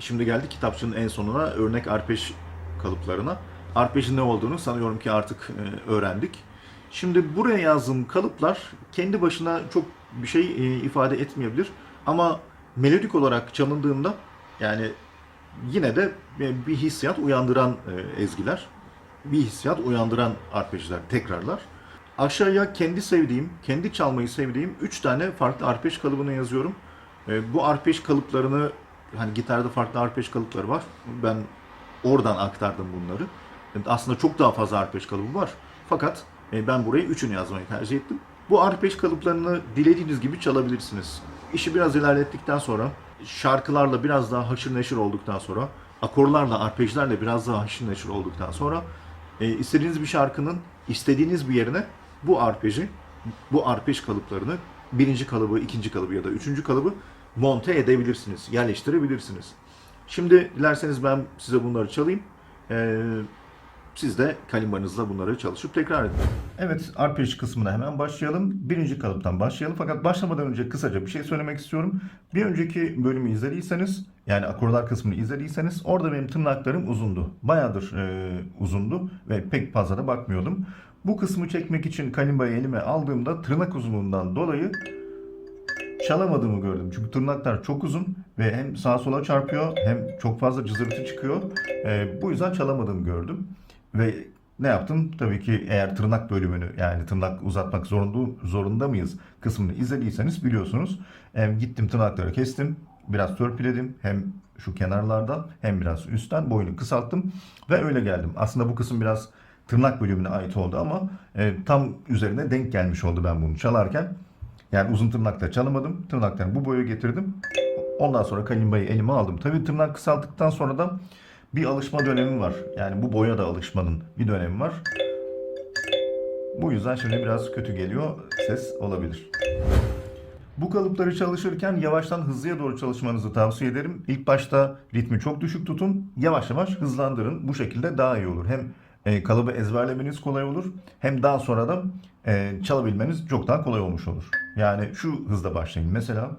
Şimdi geldik kitapçının en sonuna örnek arpej kalıplarına. Arpejin ne olduğunu sanıyorum ki artık e, öğrendik. Şimdi buraya yazdığım kalıplar kendi başına çok bir şey e, ifade etmeyebilir. Ama melodik olarak çalındığında yani yine de e, bir hissiyat uyandıran ezgiler, bir hissiyat uyandıran arpejler, tekrarlar. Aşağıya kendi sevdiğim, kendi çalmayı sevdiğim 3 tane farklı arpej kalıbını yazıyorum. Bu arpej kalıplarını hani gitarda farklı arpej kalıpları var. Ben oradan aktardım bunları. Aslında çok daha fazla arpej kalıbı var. Fakat e, ben buraya üçünü yazmayı tercih ettim. Bu arpej kalıplarını dilediğiniz gibi çalabilirsiniz. İşi biraz ilerlettikten sonra, şarkılarla biraz daha haşır neşir olduktan sonra, akorlarla, arpejlerle biraz daha haşır neşir olduktan sonra e, istediğiniz bir şarkının istediğiniz bir yerine bu arpeji, bu arpej kalıplarını birinci kalıbı, ikinci kalıbı ya da üçüncü kalıbı monte edebilirsiniz, yerleştirebilirsiniz. Şimdi dilerseniz ben size bunları çalayım. Ee, siz de kalimbanızla bunları çalışıp tekrar edin. Evet, arpej kısmına hemen başlayalım. Birinci kalıptan başlayalım. Fakat başlamadan önce kısaca bir şey söylemek istiyorum. Bir önceki bölümü izlediyseniz, yani akorlar kısmını izlediyseniz orada benim tırnaklarım uzundu. Bayağıdır e, uzundu ve pek fazla da bakmıyordum. Bu kısmı çekmek için kalimbayı elime aldığımda tırnak uzunluğundan dolayı çalamadığımı gördüm. Çünkü tırnaklar çok uzun ve hem sağa sola çarpıyor hem çok fazla cızırtı çıkıyor. Ee, bu yüzden çalamadığımı gördüm. Ve ne yaptım? Tabii ki eğer tırnak bölümünü yani tırnak uzatmak zorunda, zorunda mıyız kısmını izlediyseniz biliyorsunuz. Hem gittim tırnakları kestim. Biraz törpüledim. Hem şu kenarlardan hem biraz üstten boyunu kısalttım. Ve öyle geldim. Aslında bu kısım biraz tırnak bölümüne ait oldu ama e, tam üzerine denk gelmiş oldu ben bunu çalarken. Yani uzun tırnakla çalamadım. Tırnaklarını bu boya getirdim. Ondan sonra kalimbayı elime aldım. Tabii tırnak kısalttıktan sonra da bir alışma dönemi var. Yani bu boya da alışmanın bir dönemi var. Bu yüzden şimdi biraz kötü geliyor. Ses olabilir. Bu kalıpları çalışırken yavaştan hızlıya doğru çalışmanızı tavsiye ederim. İlk başta ritmi çok düşük tutun. Yavaş yavaş hızlandırın. Bu şekilde daha iyi olur. Hem e, kalıbı ezberlemeniz kolay olur. Hem daha sonra da e, çalabilmeniz çok daha kolay olmuş olur. Yani şu hızda başlayın. Mesela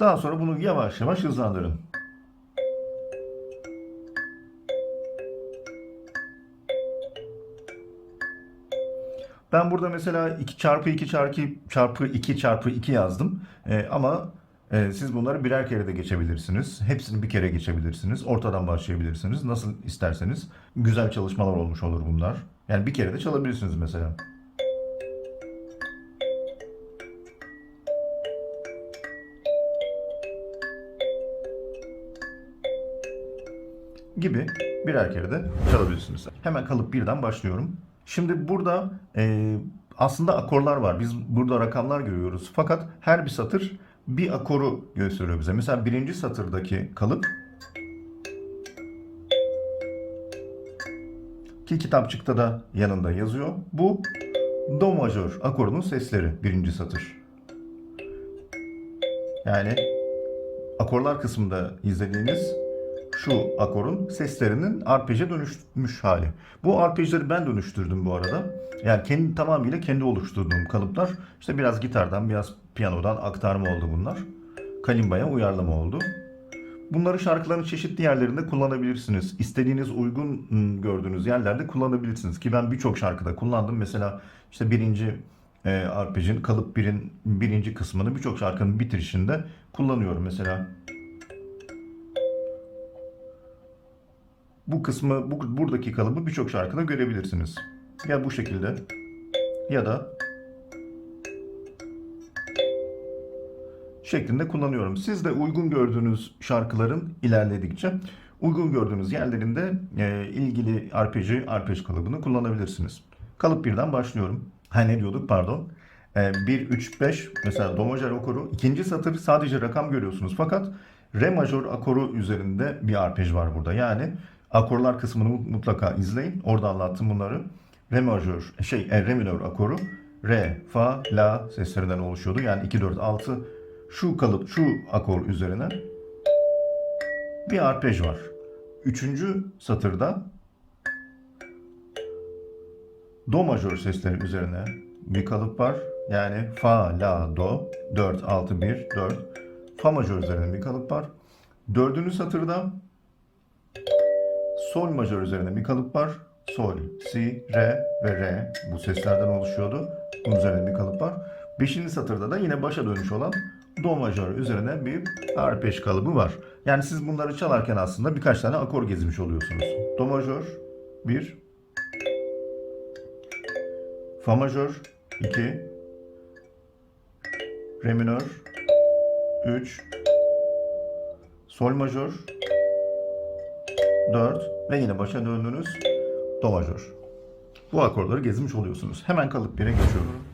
daha sonra bunu yavaş yavaş hızlandırın. Ben burada mesela 2 çarpı 2 çarpı çarpı 2 çarpı 2 yazdım. Ee, ama e, siz bunları birer kere de geçebilirsiniz. Hepsini bir kere geçebilirsiniz. Ortadan başlayabilirsiniz. Nasıl isterseniz. Güzel çalışmalar olmuş olur bunlar. Yani bir kere de çalabilirsiniz mesela. gibi birer kere de çalabilirsiniz. Hemen kalıp birden başlıyorum. Şimdi burada e, aslında akorlar var. Biz burada rakamlar görüyoruz. Fakat her bir satır bir akoru gösteriyor bize. Mesela birinci satırdaki kalıp ki kitapçıkta da yanında yazıyor. Bu do majör akorunun sesleri birinci satır. Yani akorlar kısmında izlediğiniz şu akorun seslerinin arpeje dönüşmüş hali. Bu arpejleri ben dönüştürdüm bu arada. Yani kendi tamamıyla kendi oluşturduğum kalıplar. İşte biraz gitardan, biraz piyanodan aktarma oldu bunlar. Kalimbaya uyarlama oldu. Bunları şarkıların çeşitli yerlerinde kullanabilirsiniz. İstediğiniz uygun ım, gördüğünüz yerlerde kullanabilirsiniz. Ki ben birçok şarkıda kullandım. Mesela işte birinci e, arpejin kalıp birin birinci kısmını birçok şarkının bitirişinde kullanıyorum. Mesela bu kısmı, bu, buradaki kalıbı birçok şarkıda görebilirsiniz. Ya bu şekilde ya da şeklinde kullanıyorum. Siz de uygun gördüğünüz şarkıların ilerledikçe uygun gördüğünüz yerlerinde e, ilgili arpeji, arpej kalıbını kullanabilirsiniz. Kalıp birden başlıyorum. Ha ne diyorduk pardon. E, 1, 3, 5 mesela do majör akoru. ikinci satır sadece rakam görüyorsunuz. Fakat re majör akoru üzerinde bir arpej var burada. Yani akorlar kısmını mutlaka izleyin. Orada anlattım bunları. Re majör, şey, e, re minör akoru. Re, fa, la seslerinden oluşuyordu. Yani 2, 4, 6 şu kalıp, şu akor üzerine bir arpej var. üçüncü satırda do majör sesleri üzerine bir kalıp var. Yani fa, la, do 4, 6, 1, 4. Fa majör üzerine bir kalıp var. Dördüncü satırda sol majör üzerine bir kalıp var. Sol, si, re ve re bu seslerden oluşuyordu. Bunun üzerine bir kalıp var. Beşinci satırda da yine başa dönüş olan do majör üzerine bir arpej kalıbı var. Yani siz bunları çalarken aslında birkaç tane akor gezmiş oluyorsunuz. Do majör 1 Fa majör 2 Re minör 3 Sol majör 4 ve yine başa döndünüz Do majör. Bu akorları gezmiş oluyorsunuz. Hemen kalıp 1'e geçiyorum.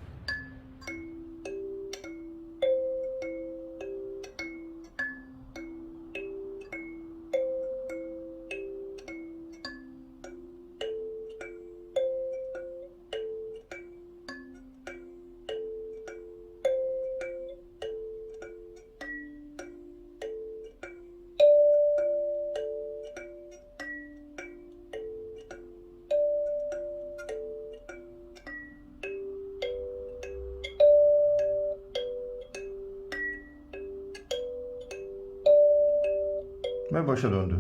Ve başa döndü.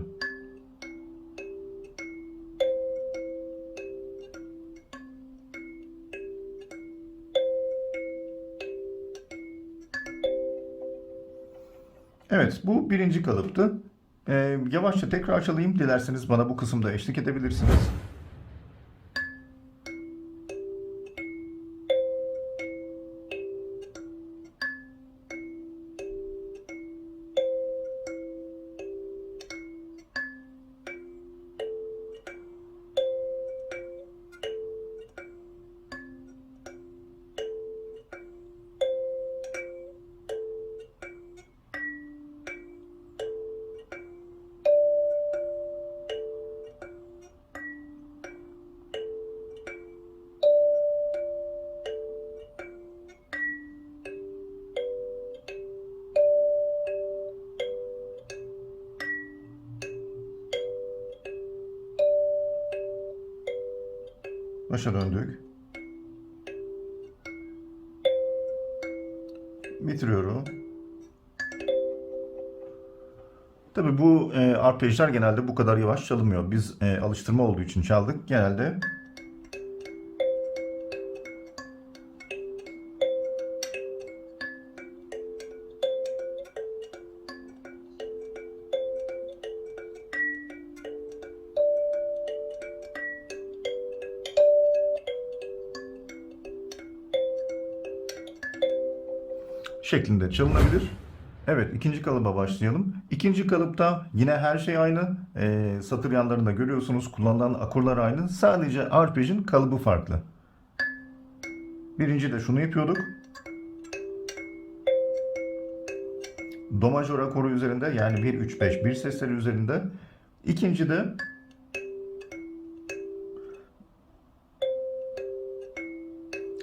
Evet, bu birinci kalıptı. Ee, yavaşça tekrar çalayım. Dilerseniz bana bu kısımda eşlik edebilirsiniz. Başa döndük. Bitiriyorum. Tabii bu e, arpejler genelde bu kadar yavaş çalınmıyor. Biz e, alıştırma olduğu için çaldık. Genelde şeklinde çalınabilir. Evet ikinci kalıba başlayalım. İkinci kalıpta yine her şey aynı. Ee, satır yanlarında görüyorsunuz kullanılan akorlar aynı. Sadece arpejin kalıbı farklı. Birinci de şunu yapıyorduk. Do majör akoru üzerinde yani 1 3 5 bir sesleri üzerinde. İkinci de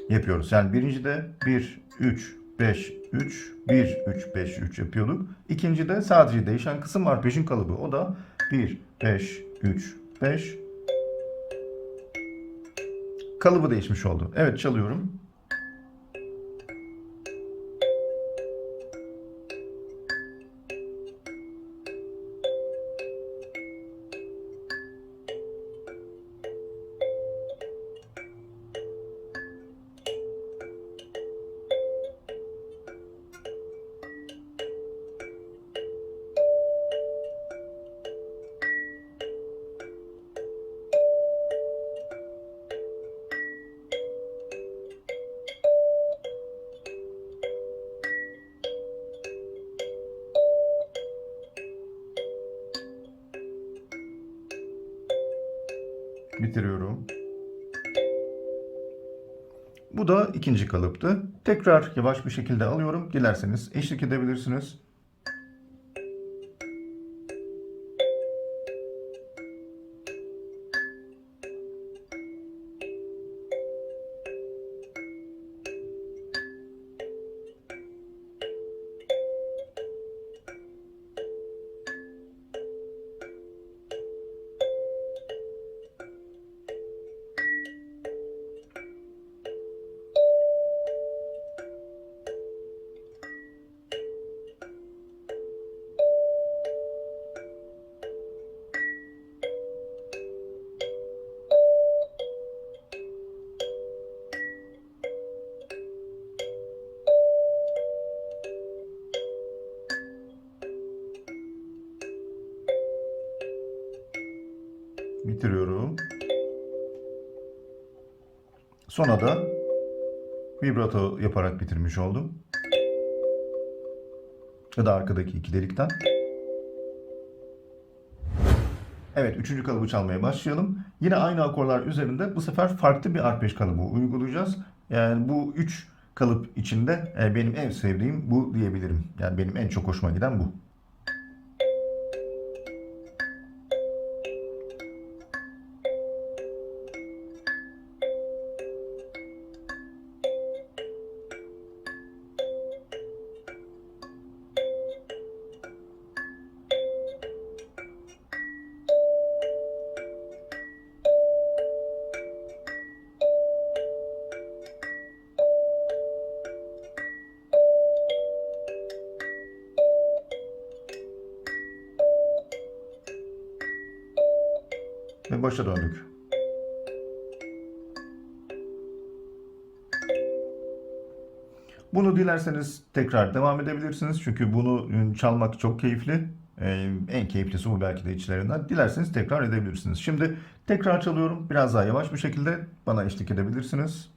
yapıyoruz. Yani birinci de 1 3 5 3 1 3 5 3 yapıyorduk. İkinci de sadece değişen kısım arpejin kalıbı. O da 1 5 3 5 kalıbı değişmiş oldu. Evet çalıyorum. Bitiriyorum. Bu da ikinci kalıptı. Tekrar yavaş bir şekilde alıyorum. Dilerseniz eşlik edebilirsiniz. Bitiriyorum. Sonra da vibrato yaparak bitirmiş oldum. Ya da arkadaki iki delikten. Evet, üçüncü kalıbı çalmaya başlayalım. Yine aynı akorlar üzerinde bu sefer farklı bir arpej kalıbı uygulayacağız. Yani bu üç kalıp içinde e, benim en sevdiğim bu diyebilirim. Yani benim en çok hoşuma giden bu. Başa döndük. Bunu dilerseniz tekrar devam edebilirsiniz. Çünkü bunu ıı, çalmak çok keyifli. Ee, En keyiflisi bu belki de içlerinden. Dilerseniz tekrar edebilirsiniz. Şimdi tekrar çalıyorum. Biraz daha yavaş bir şekilde bana eşlik edebilirsiniz.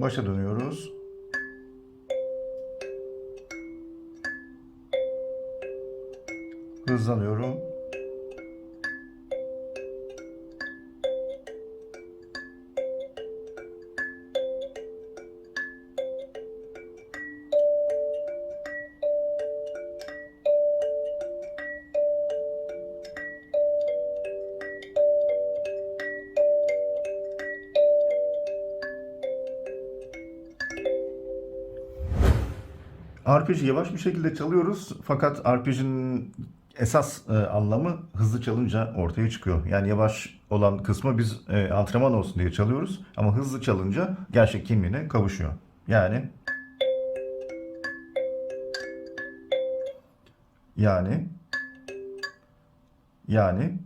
Başa dönüyoruz. Hızlanıyorum. Arpej'i yavaş bir şekilde çalıyoruz fakat arpejin esas e, anlamı hızlı çalınca ortaya çıkıyor. Yani yavaş olan kısmı biz e, antrenman olsun diye çalıyoruz ama hızlı çalınca gerçek kimliğine kavuşuyor. Yani yani yani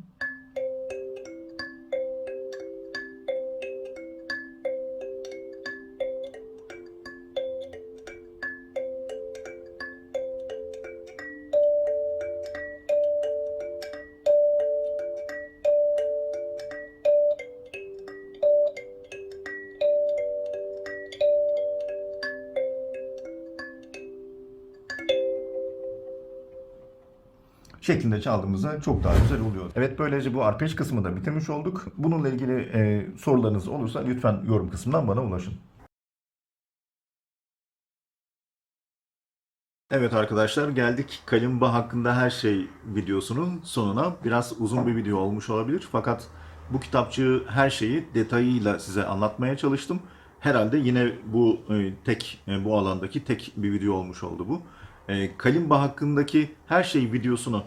şeklinde çaldığımızda çok daha güzel oluyor. Evet böylece bu arpej kısmını da bitirmiş olduk. Bununla ilgili e, sorularınız olursa lütfen yorum kısmından bana ulaşın. Evet arkadaşlar geldik kalimba hakkında her şey videosunun sonuna. Biraz uzun bir video olmuş olabilir fakat bu kitapçığı her şeyi detayıyla size anlatmaya çalıştım. Herhalde yine bu e, tek e, bu alandaki tek bir video olmuş oldu bu. E, kalimba hakkındaki her şey videosunu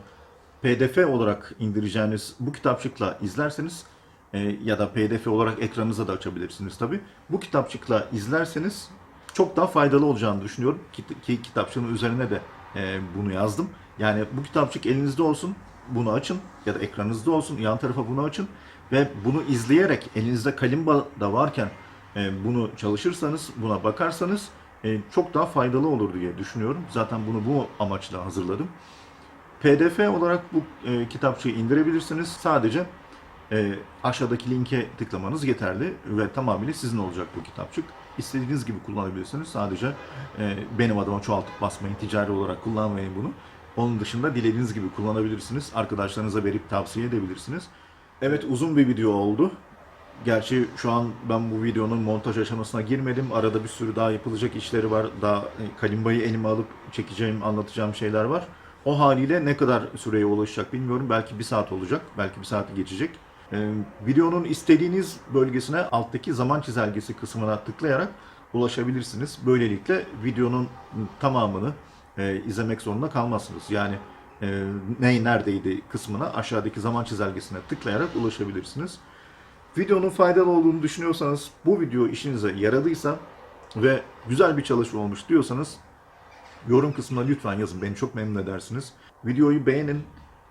PDF olarak indireceğiniz bu kitapçıkla izlerseniz e, ya da PDF olarak ekranınıza da açabilirsiniz tabi. Bu kitapçıkla izlerseniz çok daha faydalı olacağını düşünüyorum. Ki, ki kitapçığın üzerine de e, bunu yazdım. Yani bu kitapçık elinizde olsun, bunu açın ya da ekranınızda olsun, yan tarafa bunu açın ve bunu izleyerek elinizde kalimba da varken e, bunu çalışırsanız, buna bakarsanız e, çok daha faydalı olur diye düşünüyorum. Zaten bunu bu amaçla hazırladım. PDF olarak bu e, kitapçığı indirebilirsiniz. Sadece e, aşağıdaki linke tıklamanız yeterli ve tamamıyla sizin olacak bu kitapçık. İstediğiniz gibi kullanabilirsiniz. Sadece benim adıma çoğaltıp basmayın, ticari olarak kullanmayın bunu. Onun dışında dilediğiniz gibi kullanabilirsiniz. Arkadaşlarınıza verip tavsiye edebilirsiniz. Evet uzun bir video oldu. Gerçi şu an ben bu videonun montaj aşamasına girmedim. Arada bir sürü daha yapılacak işleri var. Daha e, kalimbayı elime alıp çekeceğim, anlatacağım şeyler var. O haliyle ne kadar süreye ulaşacak bilmiyorum. Belki bir saat olacak, belki bir saati geçecek. Ee, videonun istediğiniz bölgesine alttaki zaman çizelgesi kısmına tıklayarak ulaşabilirsiniz. Böylelikle videonun tamamını e, izlemek zorunda kalmazsınız. Yani e, ney neredeydi kısmına aşağıdaki zaman çizelgesine tıklayarak ulaşabilirsiniz. Videonun faydalı olduğunu düşünüyorsanız, bu video işinize yaradıysa ve güzel bir çalışma olmuş diyorsanız yorum kısmına lütfen yazın. Beni çok memnun edersiniz. Videoyu beğenin,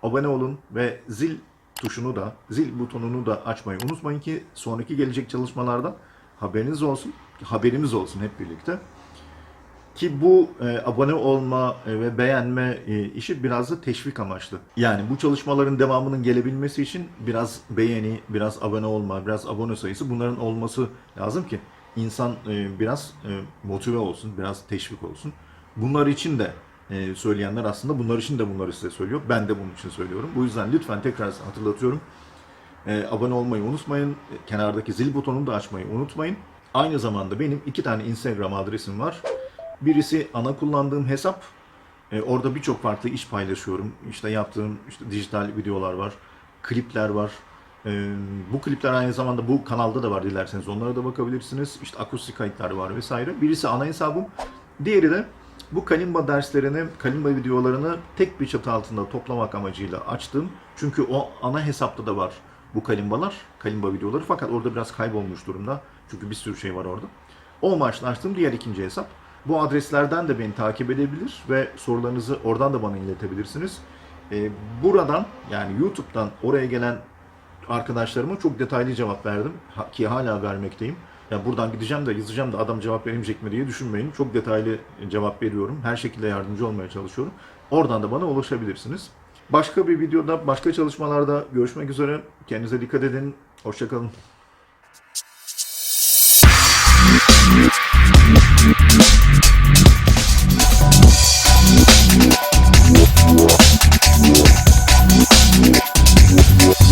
abone olun ve zil tuşunu da, zil butonunu da açmayı unutmayın ki sonraki gelecek çalışmalardan haberiniz olsun, haberimiz olsun hep birlikte. Ki bu e, abone olma e, ve beğenme e, işi biraz da teşvik amaçlı. Yani bu çalışmaların devamının gelebilmesi için biraz beğeni, biraz abone olma, biraz abone sayısı bunların olması lazım ki insan e, biraz e, motive olsun, biraz teşvik olsun. Bunlar için de e, söyleyenler aslında bunlar için de bunları size söylüyor. Ben de bunun için söylüyorum. Bu yüzden lütfen tekrar hatırlatıyorum. E, abone olmayı unutmayın. E, Kenardaki zil butonunu da açmayı unutmayın. Aynı zamanda benim iki tane Instagram adresim var. Birisi ana kullandığım hesap. E, orada birçok farklı iş paylaşıyorum. İşte yaptığım işte dijital videolar var, klipler var. E, bu klipler aynı zamanda bu kanalda da var dilerseniz onlara da bakabilirsiniz. İşte akustik kayıtlar var vesaire. Birisi ana hesabım. Diğeri de bu kalimba derslerini, kalimba videolarını tek bir çatı altında toplamak amacıyla açtım. Çünkü o ana hesapta da var bu kalimbalar, kalimba videoları. Fakat orada biraz kaybolmuş durumda. Çünkü bir sürü şey var orada. O amaçla açtığım diğer ikinci hesap. Bu adreslerden de beni takip edebilir ve sorularınızı oradan da bana iletebilirsiniz. Ee, buradan yani YouTube'dan oraya gelen arkadaşlarıma çok detaylı cevap verdim ki hala vermekteyim. Ya buradan gideceğim de yazacağım da adam cevap veremeyecek mi diye düşünmeyin. Çok detaylı cevap veriyorum. Her şekilde yardımcı olmaya çalışıyorum. Oradan da bana ulaşabilirsiniz. Başka bir videoda, başka çalışmalarda görüşmek üzere. Kendinize dikkat edin. Hoşçakalın.